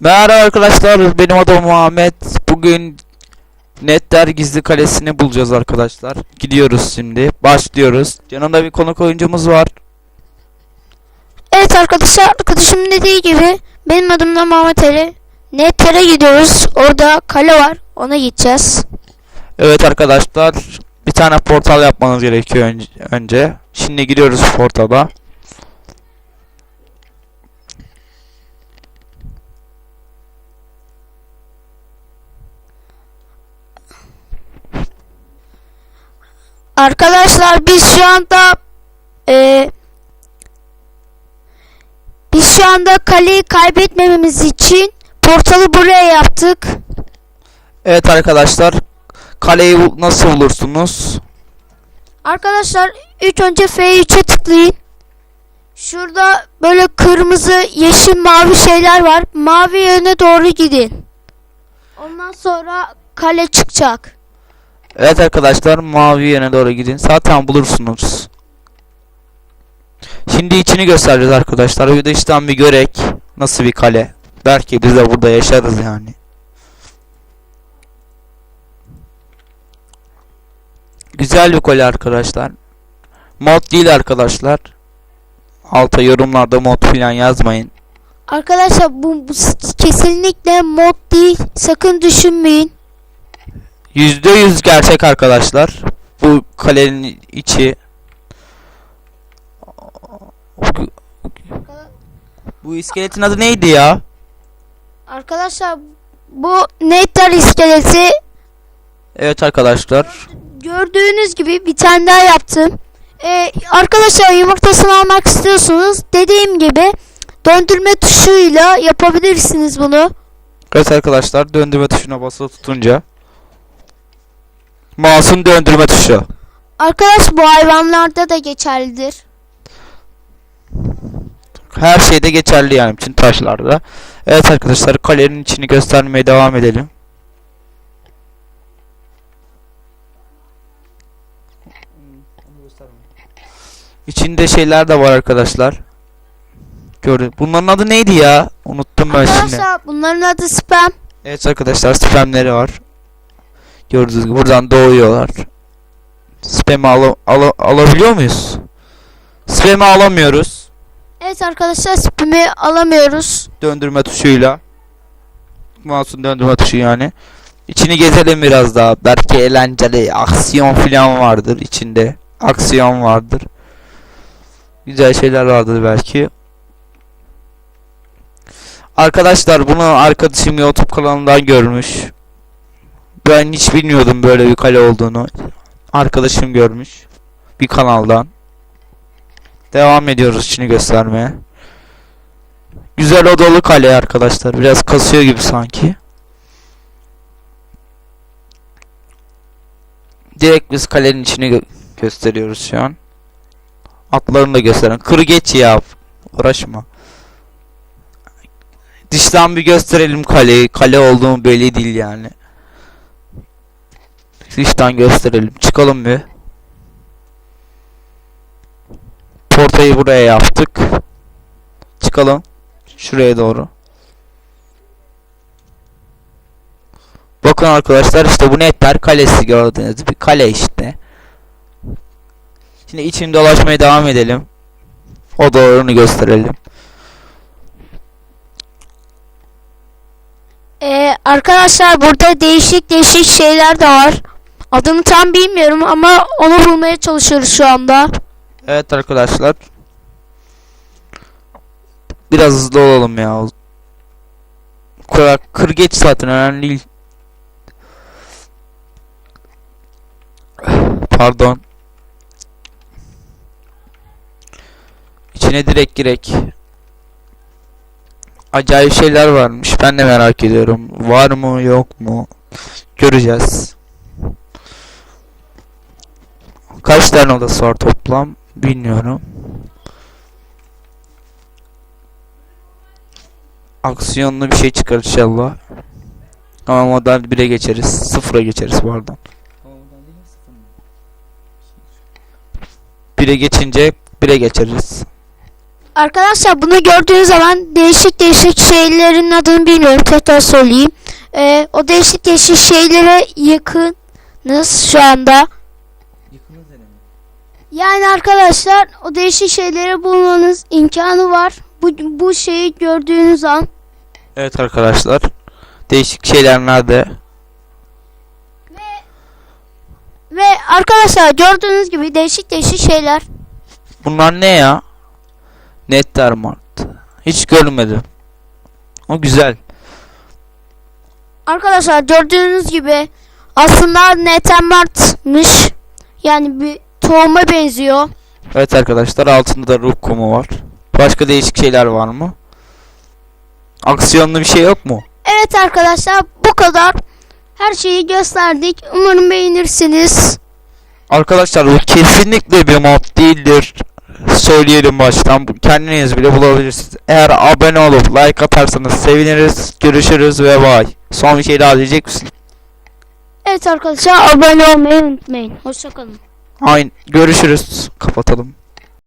Merhaba arkadaşlar benim adım Muhammed. Bugün Netler Gizli Kalesi'ni bulacağız arkadaşlar. Gidiyoruz şimdi. Başlıyoruz. Yanımda bir konuk oyuncumuz var. Evet arkadaşlar arkadaşım dediği gibi benim adım da Mehmet Ali. Netter'e gidiyoruz. Orada kale var. Ona gideceğiz. Evet arkadaşlar bir tane portal yapmanız gerekiyor önce. önce. Şimdi gidiyoruz portala. Arkadaşlar biz şu anda eee biz şu anda kaleyi kaybetmememiz için portalı buraya yaptık. Evet arkadaşlar kaleyi nasıl bulursunuz? Arkadaşlar ilk önce F3'e tıklayın. Şurada böyle kırmızı, yeşil, mavi şeyler var. Mavi yöne doğru gidin. Ondan sonra kale çıkacak. Evet arkadaşlar mavi yöne doğru gidin. Zaten bulursunuz. Şimdi içini göstereceğiz arkadaşlar. Bir dıştan bir görek. Nasıl bir kale. Belki biz de burada yaşarız yani. Güzel bir kale arkadaşlar. Mod değil arkadaşlar. Alta yorumlarda mod falan yazmayın. Arkadaşlar bu, bu kesinlikle mod değil. Sakın düşünmeyin. Yüzde yüz gerçek arkadaşlar. Bu kalenin içi. Bu iskeletin adı neydi ya? Arkadaşlar bu Nether iskeleti Evet arkadaşlar. gördüğünüz gibi bir tane daha yaptım. Ee, arkadaşlar yumurtasını almak istiyorsunuz. Dediğim gibi döndürme tuşuyla yapabilirsiniz bunu. Evet arkadaşlar döndürme tuşuna basılı tutunca. Mouse'un döndürme tuşu. Arkadaş bu hayvanlarda da geçerlidir. Her şeyde geçerli yani bütün taşlarda. Evet arkadaşlar kalenin içini göstermeye devam edelim. İçinde şeyler de var arkadaşlar. Gördüm. Bunların adı neydi ya? Unuttum ben şimdi. Arkadaşlar bunların adı spam. Evet arkadaşlar spamleri var. Gördüğünüz gibi buradan doğuyorlar. Spam'i ala- ala- alabiliyor muyuz? Spam'i alamıyoruz. Evet arkadaşlar spam'i alamıyoruz. Döndürme tuşuyla. Mouse'un döndürme tuşu yani. İçini gezelim biraz daha. Belki eğlenceli aksiyon falan vardır içinde. Aksiyon vardır. Güzel şeyler vardır belki. Arkadaşlar bunu arkadaşım YouTube kanalından görmüş. Ben hiç bilmiyordum böyle bir kale olduğunu. Arkadaşım görmüş. Bir kanaldan. Devam ediyoruz içini göstermeye. Güzel odalı kale arkadaşlar. Biraz kasıyor gibi sanki. Direkt biz kalenin içini gö- gösteriyoruz şu an. Atlarını da gösterin. Kır geç ya. Uğraşma. Dıştan bir gösterelim kaleyi. Kale olduğum belli değil yani. Dıştan gösterelim. Çıkalım bir. Portayı buraya yaptık. Çıkalım. Şuraya doğru. Bakın arkadaşlar işte bu netler kalesi gördüğünüz bir kale işte. Şimdi içini dolaşmaya devam edelim. O doğrunu gösterelim. Ee, arkadaşlar burada değişik değişik şeyler de var. Adını tam bilmiyorum ama onu bulmaya çalışıyoruz şu anda. Evet arkadaşlar. Biraz hızlı olalım ya. Kır, kır geç zaten önemli değil. Pardon. İçine direkt girek. Acayip şeyler varmış. Ben de merak ediyorum. Var mı yok mu? Göreceğiz. Kaç tane odası var toplam? Bilmiyorum. Aksiyonlu bir şey çıkar inşallah. Ama model 1'e geçeriz. 0'a geçeriz pardon. 1'e geçince 1'e geçeriz. Arkadaşlar bunu gördüğünüz zaman değişik değişik şeylerin adını bilmiyorum tekrar söyleyeyim. Ee, o değişik değişik şeylere yakınız şu anda. Yani arkadaşlar o değişik şeyleri bulmanız imkanı var. Bu, bu şeyi gördüğünüz an. Evet arkadaşlar. Değişik şeyler nerede? Ve arkadaşlar gördüğünüz gibi değişik değişik şeyler. Bunlar ne ya? Nettermart. Hiç görmedim. O güzel. Arkadaşlar gördüğünüz gibi aslında Netemart'mış. Yani bir tohuma benziyor. Evet arkadaşlar altında da ruh kumu var. Başka değişik şeyler var mı? Aksiyonlu bir şey yok mu? Evet arkadaşlar bu kadar. Her şeyi gösterdik. Umarım beğenirsiniz. Arkadaşlar bu kesinlikle bir mod değildir. Söyleyelim baştan. Kendiniz bile bulabilirsiniz. Eğer abone olup like atarsanız seviniriz. Görüşürüz ve bye. Son bir şey daha diyecek misin? Evet arkadaşlar abone olmayı unutmayın. Hoşçakalın. Aynı. Görüşürüz. Kapatalım.